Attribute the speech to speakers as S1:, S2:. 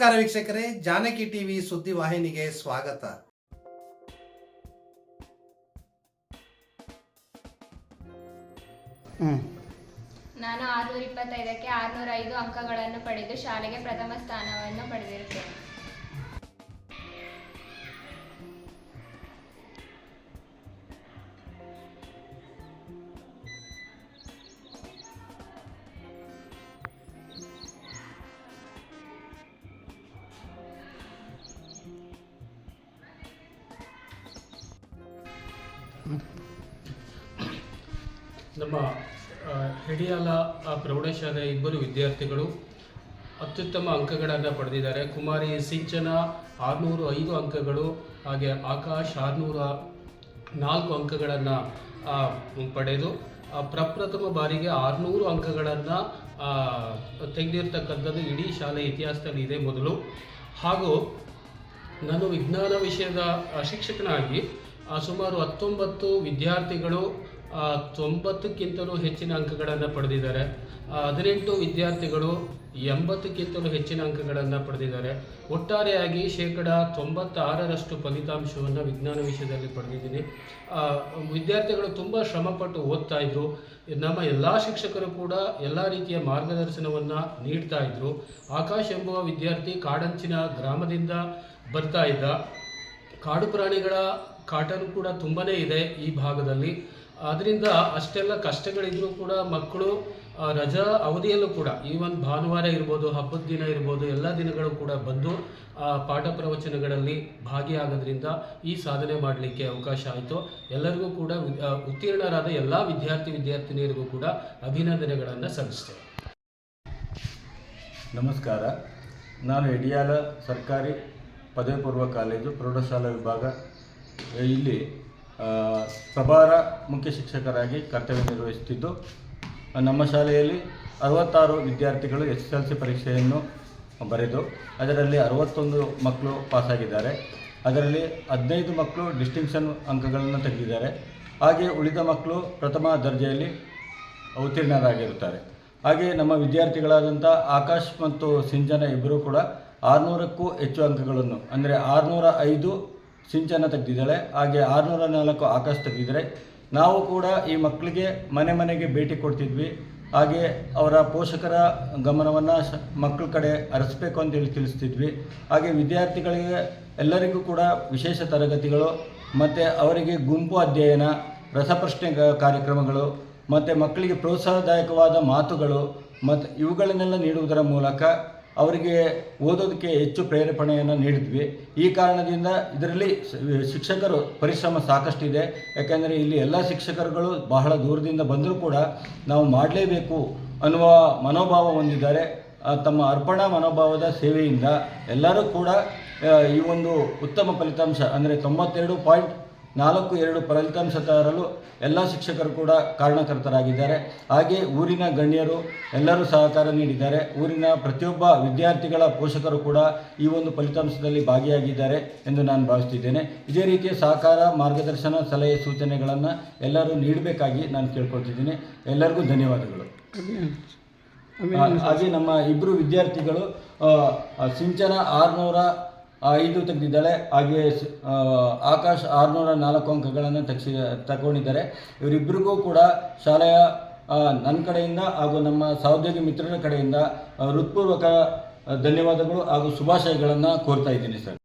S1: ನಮಸ್ಕಾರ ವೀಕ್ಷಕರೇ ಜಾನಕಿ ಟಿವಿ ಸುದ್ದಿ ವಾಹಿನಿಗೆ ಸ್ವಾಗತ.
S2: ನಾನು ಆರುನೂರ ಇಪ್ಪತ್ತೈದಕ್ಕೆ ಆರುನೂರ ಐದು ಅಂಕಗಳನ್ನು ಪಡೆದು ಶಾಲೆಗೆ ಪ್ರಥಮ ಸ್ಥಾನವನ್ನು ಪಡೆದಿರುತ್ತೇನೆ.
S3: ನಮ್ಮ ಹಿಡಿಯಾಲ ಪ್ರೌಢಶಾಲೆ ಇಬ್ಬರು ವಿದ್ಯಾರ್ಥಿಗಳು ಅತ್ಯುತ್ತಮ ಅಂಕಗಳನ್ನು ಪಡೆದಿದ್ದಾರೆ. ಕುಮಾರಿ ಸಿಂಚನ ಆರುನೂರು ಐದು ಅಂಕಗಳು, ಹಾಗೆ ಆಕಾಶ್ ಆರುನೂರ ನಾಲ್ಕು ಅಂಕಗಳನ್ನು ಪಡೆದು ಪ್ರಪ್ರಥಮ ಬಾರಿಗೆ ಆರುನೂರು ಅಂಕಗಳನ್ನು ತೆಗೆದಿರ್ತಕ್ಕಂಥದ್ದು ಇಡೀ ಶಾಲೆ ಇತಿಹಾಸದಲ್ಲಿ ಇದೆ ಮೊದಲು. ಹಾಗೂ, ನಾನು ವಿಜ್ಞಾನ ವಿಷಯದ ಶಿಕ್ಷಕನಾಗಿ ಸುಮಾರು ಹತ್ತೊಂಬತ್ತು ವಿದ್ಯಾರ್ಥಿಗಳು ತೊಂಬತ್ತಕ್ಕಿಂತಲೂ ಹೆಚ್ಚಿನ ಅಂಕಗಳನ್ನು ಪಡೆದಿದ್ದಾರೆ. ಹದಿನೆಂಟು ವಿದ್ಯಾರ್ಥಿಗಳು ಎಂಬತ್ತಕ್ಕಿಂತಲೂ ಹೆಚ್ಚಿನ ಅಂಕಗಳನ್ನು ಪಡೆದಿದ್ದಾರೆ. ಒಟ್ಟಾರೆಯಾಗಿ ಶೇಕಡ ತೊಂಬತ್ತಾರರಷ್ಟು ಫಲಿತಾಂಶವನ್ನು ವಿಜ್ಞಾನ ವಿಷಯದಲ್ಲಿ ಪಡೆದಿದ್ದೀನಿ. ವಿದ್ಯಾರ್ಥಿಗಳು ತುಂಬ ಶ್ರಮಪಟ್ಟು ಓದ್ತಾ ಇದ್ರು. ನಮ್ಮ ಎಲ್ಲ ಶಿಕ್ಷಕರು ಕೂಡ ಎಲ್ಲ ರೀತಿಯ ಮಾರ್ಗದರ್ಶನವನ್ನು ನೀಡ್ತಾ ಇದ್ರು. ಆಕಾಶ್ ಎಂಬುವ ವಿದ್ಯಾರ್ಥಿ ಕಾಡಂಚಿನ ಗ್ರಾಮದಿಂದ ಬರ್ತಾ ಇದ್ದ. ಕಾಡು ಪ್ರಾಣಿಗಳ ಕಾಟನು ಕೂಡ ತುಂಬಾ ಇದೆ ಈ ಭಾಗದಲ್ಲಿ. ಅದರಿಂದ ಅಷ್ಟೆಲ್ಲ ಕಷ್ಟಗಳಿದ್ರೂ ಕೂಡ ಮಕ್ಕಳು ರಜಾ ಅವಧಿಯಲ್ಲೂ ಕೂಡ ಈ ಒಂದು ಭಾನುವಾರ ಇರ್ಬೋದು ಹಬ್ಬದ ದಿನ ಇರ್ಬೋದು ಎಲ್ಲ ದಿನಗಳು ಕೂಡ ಬಂದು ಆ, ಪಾಠ ಪ್ರವಚನಗಳಲ್ಲಿ ಭಾಗಿಯಾಗೋದ್ರಿಂದ ಈ ಸಾಧನೆ ಮಾಡಲಿಕ್ಕೆ ಅವಕಾಶ ಆಯಿತು. ಎಲ್ಲರಿಗೂ ಕೂಡ ಉತ್ತೀರ್ಣರಾದ ಎಲ್ಲ ವಿದ್ಯಾರ್ಥಿ ವಿದ್ಯಾರ್ಥಿನಿಯರಿಗೂ ಕೂಡ ಅಭಿನಂದನೆಗಳನ್ನು ಸಲ್ಲಿಸ್ತೇವೆ
S4: ನಮಸ್ಕಾರ. ನಾನು ಎಡಿಯಾಲ ಸರ್ಕಾರಿ ಪದವಿ ಪೂರ್ವ ಕಾಲೇಜು ಪ್ರೌಢಶಾಲಾ ವಿಭಾಗ ಇಲ್ಲಿ ಪ್ರಭಾರ ಮುಖ್ಯ ಶಿಕ್ಷಕರಾಗಿ ಕರ್ತವ್ಯ ನಿರ್ವಹಿಸುತ್ತಿದ್ದು, ನಮ್ಮ ಶಾಲೆಯಲ್ಲಿ ಅರವತ್ತಾರು ವಿದ್ಯಾರ್ಥಿಗಳು ಎಸ್ ಎಸ್ ಎಲ್ ಸಿ ಪರೀಕ್ಷೆಯನ್ನು ಬರೆದು, ಅದರಲ್ಲಿ ಅರವತ್ತೊಂದು ಮಕ್ಕಳು ಪಾಸಾಗಿದ್ದಾರೆ. ಅದರಲ್ಲಿ ಹದಿನೈದು ಮಕ್ಕಳು ಡಿಸ್ಟಿಂಕ್ಷನ್ ಅಂಕಗಳನ್ನು ತೆಗೆದಿದ್ದಾರೆ. ಹಾಗೆ ಉಳಿದ ಮಕ್ಕಳು ಪ್ರಥಮ ದರ್ಜೆಯಲ್ಲಿ ಉತ್ತೀರ್ಣರಾಗಿರುತ್ತಾರೆ. ಹಾಗೆ ನಮ್ಮ ವಿದ್ಯಾರ್ಥಿಗಳಾದಂಥ ಆಕಾಶ್ ಮತ್ತು ಸಿಂಜನ ಇಬ್ಬರೂ ಕೂಡ ಆರುನೂರಕ್ಕೂ ಹೆಚ್ಚು ಅಂಕಗಳನ್ನು, ಅಂದರೆ ಆರುನೂರ ಐದು ಸಿಂಚನ ತೆಗೆದಿದ್ದಾಳೆ. ಹಾಗೆ ಆರುನೂರ ನಾಲ್ಕು ಆಕಾಶ ತೆಗೆದಿದ್ದಾರೆ. ನಾವು ಕೂಡ ಈ ಮಕ್ಕಳಿಗೆ ಮನೆ ಮನೆಗೆ ಭೇಟಿ ಕೊಡ್ತಿದ್ವಿ. ಹಾಗೆ ಅವರ ಪೋಷಕರ ಗಮನವನ್ನು ಮಕ್ಕಳ ಕಡೆ ಹರಿಸ್ಬೇಕು ಅಂತೇಳಿ ತಿಳಿಸ್ತಿದ್ವಿ. ಹಾಗೆ ವಿದ್ಯಾರ್ಥಿಗಳಿಗೆ ಎಲ್ಲರಿಗೂ ಕೂಡ ವಿಶೇಷ ತರಗತಿಗಳು, ಮತ್ತು ಅವರಿಗೆ ಗುಂಪು ಅಧ್ಯಯನ, ರಸಪ್ರಶ್ನೆ ಕಾರ್ಯಕ್ರಮಗಳು, ಮತ್ತು ಮಕ್ಕಳಿಗೆ ಪ್ರೋತ್ಸಾಹದಾಯಕವಾದ ಮಾತುಗಳು, ಮತ್ತು ಇವುಗಳನ್ನೆಲ್ಲ ನೀಡುವುದರ ಮೂಲಕ ಅವರಿಗೆ ಓದೋದಕ್ಕೆ ಹೆಚ್ಚು ಪ್ರೇರೇಪಣೆಯನ್ನು ನೀಡಿದ್ವಿ. ಈ ಕಾರಣದಿಂದ ಇದರಲ್ಲಿ ಶಿಕ್ಷಕರು ಪರಿಶ್ರಮ ಸಾಕಷ್ಟಿದೆ. ಯಾಕೆಂದರೆ ಇಲ್ಲಿ ಎಲ್ಲ ಶಿಕ್ಷಕರುಗಳು ಬಹಳ ದೂರದಿಂದ ಬಂದರೂ ಕೂಡ ನಾವು ಮಾಡಲೇಬೇಕು ಅನ್ನುವ ಮನೋಭಾವ ಹೊಂದಿದ್ದಾರೆ. ತಮ್ಮ ಅರ್ಪಣಾ ಮನೋಭಾವದ ಸೇವೆಯಿಂದ ಎಲ್ಲರೂ ಕೂಡ ಈ ಒಂದು ಉತ್ತಮ ಫಲಿತಾಂಶ, ಅಂದರೆ ತೊಂಬತ್ತೆರಡು ಪಾಯಿಂಟ್ ನಾಲ್ಕು ಎರಡು ಫಲಿತಾಂಶ ತರಲು ಎಲ್ಲ ಶಿಕ್ಷಕರು ಕೂಡ ಕಾರಣಕರ್ತರಾಗಿದ್ದಾರೆ. ಹಾಗೆ ಊರಿನ ಗಣ್ಯರು ಎಲ್ಲರೂ ಸಹಕಾರ ನೀಡಿದ್ದಾರೆ. ಊರಿನ ಪ್ರತಿಯೊಬ್ಬ ವಿದ್ಯಾರ್ಥಿಗಳ ಪೋಷಕರು ಕೂಡ ಈ ಒಂದು ಫಲಿತಾಂಶದಲ್ಲಿ ಭಾಗಿಯಾಗಿದ್ದಾರೆ ಎಂದು ನಾನು ಭಾವಿಸ್ತಿದ್ದೇನೆ. ಇದೇ ರೀತಿಯ ಸಹಕಾರ ಮಾರ್ಗದರ್ಶನ ಸಲಹೆ ಸೂಚನೆಗಳನ್ನು ಎಲ್ಲರೂ ನೀಡಬೇಕಾಗಿ ನಾನು ಕೇಳ್ಕೊಳ್ತಿದ್ದೀನಿ. ಎಲ್ಲರಿಗೂ ಧನ್ಯವಾದಗಳು. ಹಾಗೆ ನಮ್ಮ ಇಬ್ಬರು ವಿದ್ಯಾರ್ಥಿಗಳು ಸಿಂಚನ ಆರುನೂರ ಐದು ತೆಗೆದಿದ್ದಾಳೆ. ಹಾಗೆ ಆಕಾಶ್ ಆರುನೂರ ನಾಲ್ಕು ಅಂಕಗಳನ್ನು ತೆಗೆಸಿ, ತಗೊಂಡಿದ್ದಾರೆ. ಇವರಿಬ್ಬರಿಗೂ ಕೂಡ ಶಾಲೆಯ ನನ್ನ ಕಡೆಯಿಂದ ಹಾಗೂ ನಮ್ಮ ಸಹೋದ್ಯೋಗಿ ಮಿತ್ರರ ಕಡೆಯಿಂದ ಹೃತ್ಪೂರ್ವಕ ಧನ್ಯವಾದಗಳು ಹಾಗೂ ಶುಭಾಶಯಗಳನ್ನು ಕೋರ್ತಾ ಇದ್ದೀನಿ ಸರ್.